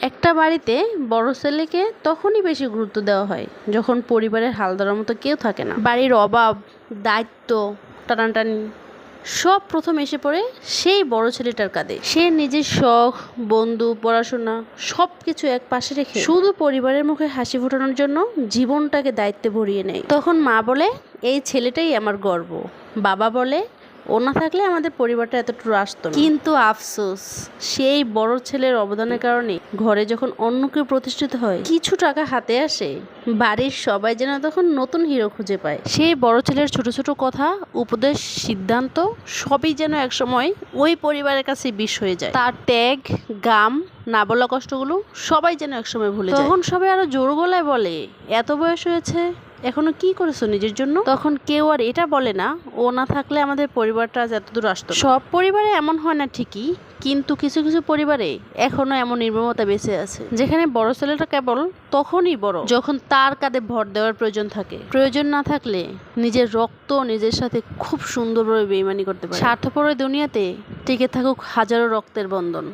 একটা বাড়িতে বড় ছেলেকে তখনই বেশি গুরুত্ব দেওয়া হয়, যখন পরিবারের হাল ধরার মতো কেউ থাকে না। বাড়ির অভাব, দায়িত্ব, টানাটানি, সব প্রথম এসে পড়ে সেই বড় ছেলেটার কাঁধে। সে নিজের শখ, বন্ধু, পড়াশোনা সব কিছু এক পাশে রেখে শুধু পরিবারের মুখে হাসি ফোটানোর জন্য জীবনটাকে দায়িত্বে ভরিয়ে নেয়। তখন মা বলে, এই ছেলেটাই আমার গর্ব। বাবা বলে ও না থাকলে আমাদের পরিবারটা এতটুকু আসতো কিন্তু আফসোস, সেই বড় ছেলের অবদানের কারণে ঘরে যখন অন্য কেউ প্রতিষ্ঠিত হয়, কিছু টাকা হাতে আসে, বাড়ির সবাই যেন তখন নতুন হিরো খুঁজে পায়। সেই বড় ছেলের ছোট ছোট কথা, উপদেশ, সিদ্ধান্ত, সবই যেন একসময় ওই পরিবারের কাছে বিষ হয়ে যায়। তার ত্যাগ, গাম, না বলা কষ্টগুলো সবাই যেন একসময় ভুলে যায়। তখন সবাই আরও জোর গলায় বলে, এত বয়স হয়েছে এখনও কি করেছ নিজের জন্য? তখন কেউ আর এটা বলে না, ও না থাকলে আমাদের পরিবারটা আজ এতদূর আসতো সব পরিবারে এমন হয় না ঠিকই, কিন্তু কিছু কিছু পরিবারে এখনও এমন নির্মমতা বেঁচে আছে। যেখানে বড় ছেলেটা কেবল তখনই বড়, যখন তার কাঁধে ভর দেওয়ার প্রয়োজন থাকে। প্রয়োজন না থাকলে নিজের রক্ত নিজের সাথে খুব সুন্দরভাবে বেইমানি করতে পারে। স্বার্থপর দুনিয়াতে টিকে থাকুক হাজারো রক্তের বন্ধন।